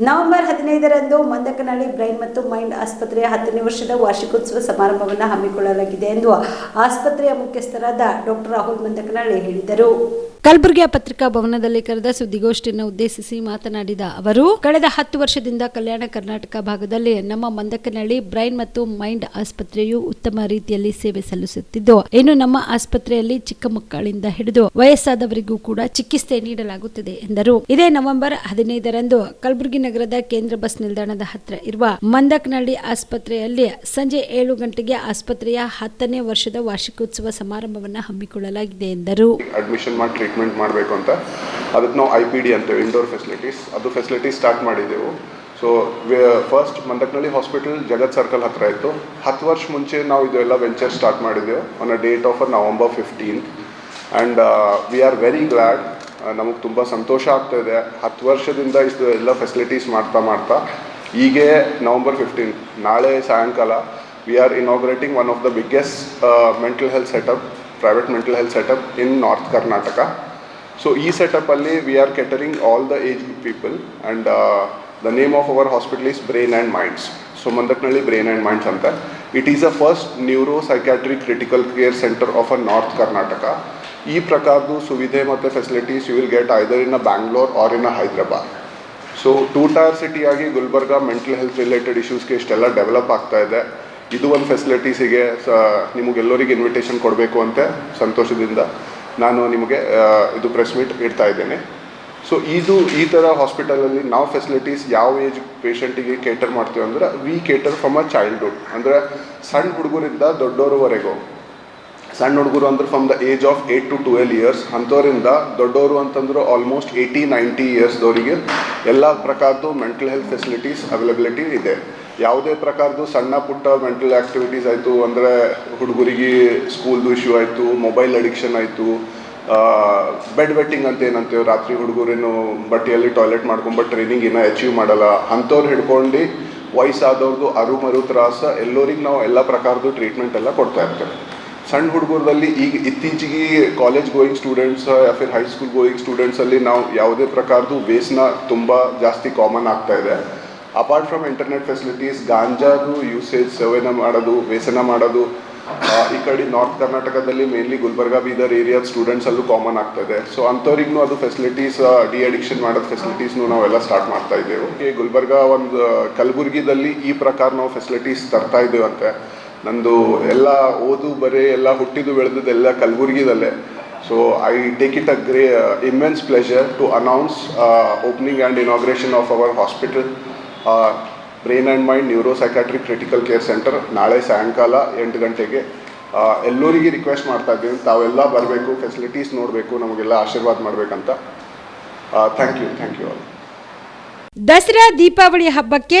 November ಹದಿನೈದರಂದು Mandakanahalli brain ಮತ್ತು mind ಆಸ್ಪತ್ರೆಯ ಹತ್ತನೇ ವರ್ಷದ ವಾರ್ಷಿಕೋತ್ಸವ ಸಮಾರಂಭವನ್ನು ಹಮ್ಮಿಕೊಳ್ಳಲಾಗಿದೆ ಎಂದು ಆಸ್ಪತ್ರೆಯ ಮುಖ್ಯಸ್ಥರಾದ ಡಾಕ್ಟರ್ ರಾಹುಲ್ ಮಂದಕನಹಳ್ಳಿ ಹೇಳಿದರು. ಕಲಬುರಗಿಯ ಪತ್ರಿಕಾ ಭವನದಲ್ಲಿ ಕರೆದ ಸುದ್ದಿಗೋಷ್ಠಿಯನ್ನು ಉದ್ದೇಶಿಸಿ ಮಾತನಾಡಿದ ಅವರು, ಕಳೆದ ಹತ್ತು ವರ್ಷದಿಂದ ಕಲ್ಯಾಣ ಕರ್ನಾಟಕ ಭಾಗದಲ್ಲಿ ನಮ್ಮ ಮಂದಕನಹಳ್ಳಿ ಬ್ರೈನ್ ಮತ್ತು ಮೈಂಡ್ ಆಸ್ಪತ್ರೆಯು ಉತ್ತಮ ರೀತಿಯಲ್ಲಿ ಸೇವೆ ಸಲ್ಲಿಸುತ್ತಿದ್ದು, ಇನ್ನು ನಮ್ಮ ಆಸ್ಪತ್ರೆಯಲ್ಲಿ ಚಿಕ್ಕ ಮಕ್ಕಳಿಂದ ಹಿಡಿದು ವಯಸ್ಸಾದವರಿಗೂ ಕೂಡ ಚಿಕಿತ್ಸೆ ನೀಡಲಾಗುತ್ತದೆ ಎಂದರು. ಇದೇ ನವೆಂಬರ್ ಹದಿನೈದರಂದು ಕಲಬುರಗಿ ನಗರದ ಕೇಂದ್ರ ಬಸ್ ನಿಲ್ದಾಣದ ಹತ್ತಿರ ಇರುವ ಮಂದಕನಹಳ್ಳಿ ಆಸ್ಪತ್ರೆಯಲ್ಲಿ ಸಂಜೆ ಏಳು ಗಂಟೆಗೆ ಆಸ್ಪತ್ರೆಯ ಹತ್ತನೇ ವರ್ಷದ ವಾರ್ಷಿಕೋತ್ಸವ ಸಮಾರಂಭವನ್ನು ಹಮ್ಮಿಕೊಳ್ಳಲಾಗಿದೆ ಎಂದರು. ಅಡ್ಮಿಷನ್ ಮಾಡಿ ಟ್ರೀಟ್ಮೆಂಟ್ ಮಾಡಬೇಕು ಅಂತ. ಅದಕ್ಕೆ ನಾವು ಐ ಪಿ ಡಿ ಅಂತೇವೆ ಇಂಡೋರ್ ಫೆಸಿಲಿಟೀಸ್ ಅದು ಫೆಸಿಲಿಟೀಸ್ ಸ್ಟಾರ್ಟ್ ಮಾಡಿದ್ದೆವು so first Mandaknalli hospital Jagat circle ಹತ್ರ ಇತ್ತು. ಹತ್ತು ವರ್ಷ ಮುಂಚೆ ನಾವು ಇದೆಲ್ಲ ವೆಂಚರ್ ಸ್ಟಾರ್ಟ್ ಮಾಡಿದ್ದೆವು on a date of November fifteenth and we are very glad ನಮಗೆ ತುಂಬ ಸಂತೋಷ ಆಗ್ತಾ ಇದೆ. ಹತ್ತು ವರ್ಷದಿಂದ ಇಷ್ಟು ಎಲ್ಲ ಫೆಸಿಲಿಟೀಸ್ ಮಾಡ್ತಾ ಮಾಡ್ತಾ. ಹೀಗೆ ನವಂಬರ್ ಫಿಫ್ಟೀನ್ ನಾಳೆ ಸಾಯಂಕಾಲ we are inaugurating one of the biggest mental health setup private mental health setup in north Karnataka so ಈ ಸೆಟಪ್ಪಲ್ಲಿ we are catering all the age people and the name of our hospital is brain and minds so Mandaknalli brain and minds ಅಂತ. It is a first neuropsychiatry critical care centre of a north Karnataka ಈ ಪ್ರಕಾರದ್ದು ಸುವಿಧೆ ಮತ್ತು facilities you will get either in a Bangalore or in a Hyderabad so two tier ಸಿಟಿಯಾಗಿ Gulbarga mental health related ಇಶ್ಯೂಸ್ಗೆ ಇಷ್ಟೆಲ್ಲ develop ಆಗ್ತಾ ಇದೆ. ಇದು ಒಂದು ಫೆಸಿಲಿಟೀಸಿಗೆ ಸ, ನಿಮಗೆಲ್ಲರಿಗೆ ಇನ್ವಿಟೇಷನ್ ಕೊಡಬೇಕು ಅಂತ ಸಂತೋಷದಿಂದ ನಾನು ನಿಮಗೆ ಇದು ಪ್ರೆಸ್ ಮೀಟ್ ಇಡ್ತಾ ಇದ್ದೇನೆ. ಸೊ ಇದು ಈ ಥರ ಹಾಸ್ಪಿಟಲಲ್ಲಿ ನಾವು ಫೆಸಿಲಿಟೀಸ್ ಯಾವ ಏಜ್ ಪೇಷಂಟಿಗೆ ಕೇಟರ್ ಮಾಡ್ತೀವಿ ಅಂದ್ರೆ we cater from a childhood ಅಂದರೆ, ಸಣ್ಣ ಹುಡುಗರಿಂದ ದೊಡ್ಡೋರವರೆಗೂ. ಸಣ್ಣ ಹುಡುಗರು ಅಂದ್ರೆ from the age of eight to twelve years ಅಂಥವರಿಂದ ದೊಡ್ಡವರು ಅಂತಂದ್ರೆ ಆಲ್ಮೋಸ್ಟ್ ಏಯ್ಟಿ ನೈಂಟಿ ಇಯರ್ಸ್ದವರಿಗೆ ಎಲ್ಲ ಪ್ರಕಾರದ್ದು ಮೆಂಟಲ್ ಹೆಲ್ತ್ ಫೆಸಿಲಿಟೀಸ್ ಅವೈಲಬಿಲಿಟಿ ಇದೆ. ಯಾವುದೇ ಪ್ರಕಾರದ್ದು ಸಣ್ಣ ಪುಟ್ಟ ಮೆಂಟಲ್ ಆ್ಯಕ್ಟಿವಿಟೀಸ್ ಆಯಿತು, ಅಂದರೆ ಹುಡುಗರಿಗೆ ಸ್ಕೂಲ್ದು ಇಶ್ಯೂ ಆಯಿತು ಮೊಬೈಲ್ ಅಡಿಕ್ಷನ್ ಆಯಿತು ಬೆಡ್ ವೆಟ್ಟಿಂಗ್ ಅಂತ ಏನಂತೀವಿ, ರಾತ್ರಿ ಹುಡುಗರೇನು ಬಟ್ಟೆಯಲ್ಲಿ ಟಾಯ್ಲೆಟ್ ಮಾಡ್ಕೊಂಬ ಟ್ರೈನಿಂಗ್ ಇನ್ನೂ ಅಚೀವ್ ಮಾಡಲ್ಲ. ಅಂಥವ್ರು ಹಿಡ್ಕೊಂಡು ವಯಸ್ಸಾದವ್ರದ್ದು ಅರು ಮರು ತ್ರಾಸ, ಎಲ್ಲರಿಗೆ ನಾವು ಎಲ್ಲ ಪ್ರಕಾರದ್ದು ಟ್ರೀಟ್ಮೆಂಟ್ ಎಲ್ಲ ಕೊಡ್ತಾ ಇರ್ತೇವೆ. ಸಣ್ಣ ಹುಡುಗರಲ್ಲಿ ಈಗ ಇತ್ತೀಚೆಗೆ ಕಾಲೇಜ್ ಗೋಯಿಂಗ್ ಸ್ಟೂಡೆಂಟ್ಸ್ ಯಾ ಫಿರ್ ಹೈಸ್ಕೂಲ್ ಗೋಯಿಂಗ್ ಸ್ಟೂಡೆಂಟ್ಸಲ್ಲಿ ನಾವು ಯಾವುದೇ ಪ್ರಕಾರದ್ದು ವೇಸ್ನ ತುಂಬ ಜಾಸ್ತಿ ಕಾಮನ್ ಆಗ್ತಾ ಇದೆ. ಅಪಾರ್ಟ್ ಫ್ರಮ್ ಇಂಟರ್ನೆಟ್ ಫೆಸಿಲಿಟೀಸ್ ಗಾಂಜಾದು ಯೂಸೇಜ್ ಸೇವೆನ ಮಾಡೋದು ವ್ಯಸನ ಮಾಡೋದು ಈ ಕಡೆ ನಾರ್ತ್ ಕರ್ನಾಟಕದಲ್ಲಿ ಮೇನ್ಲಿ ಗುಲ್ಬರ್ಗ ಬೀದರ್ ಏರಿಯಾದ ಸ್ಟೂಡೆಂಟ್ಸಲ್ಲೂ ಕಾಮನ್ ಆಗ್ತದೆ ಸೊ ಅಂಥವ್ರಿಗೂ ಅದು ಫೆಸಿಲಿಟೀಸ್ ಡಿ ಅಡಿಕ್ಷನ್ ಮಾಡೋದು ಫೆಸಿಲಿಟೀಸ್ನು ನಾವೆಲ್ಲ ಸ್ಟಾರ್ಟ್ ಮಾಡ್ತಾ ಇದ್ದೇವೆ. ಈ ಗುಲ್ಬರ್ಗ ಒಂದು ಕಲಬುರ್ಗಿದಲ್ಲಿ ಈ ಪ್ರಕಾರ ನಾವು ಫೆಸಿಲಿಟೀಸ್ ತರ್ತಾ ಇದ್ದೇವಂತೆ ನಂದು ಎಲ್ಲ ಓದು, ಬರೀ, ಎಲ್ಲ ಹುಟ್ಟಿದ್ದು ಬೆಳೆದದ್ದೆಲ್ಲ ಕಲಬುರ್ಗಿದಲ್ಲೇ so I take it a great immense pleasure to announce opening and inauguration of our hospital brain and mind neuropsychiatric critical care centre ನಾಳೆ ಸಾಯಂಕಾಲ ಎಂಟು ಗಂಟೆಗೆ. ಎಲ್ಲರಿಗೆ ರಿಕ್ವೆಸ್ಟ್ ಮಾಡ್ತಾ ಇದ್ದೀವಿ ತಾವೆಲ್ಲ ಬರಬೇಕು ಫೆಸಿಲಿಟೀಸ್ ನೋಡಬೇಕು, ನಮಗೆಲ್ಲ ಆಶೀರ್ವಾದ ಮಾಡಬೇಕಂತ. Thank you thank you all Dasara Deepavali ಹಬ್ಬಕ್ಕೆ